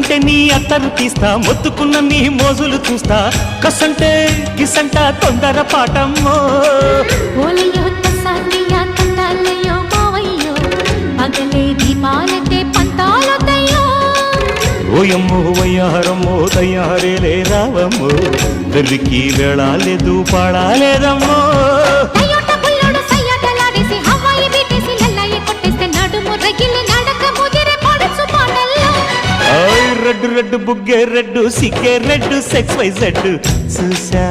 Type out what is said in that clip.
అత్తరు తీస్తా మొత్తుకున్న నీ మోజులు చూస్తా. కసంటే గిసంట తొందర పాటమ్మో. ఓయమ్మో వయ్యారమ్మో తయ్యారేలే రావమ్మో వెర్రికి వెళ్ళాలేదు పాడాలేదమ్మో కొట్టేస్తే నడుము రగిలి రెడ్డు రెడ్డు బుగ్గే రెడ్డు సిగ్గే రెడ్డు సెక్స్ వైజ్ రెడ్డు చూసా?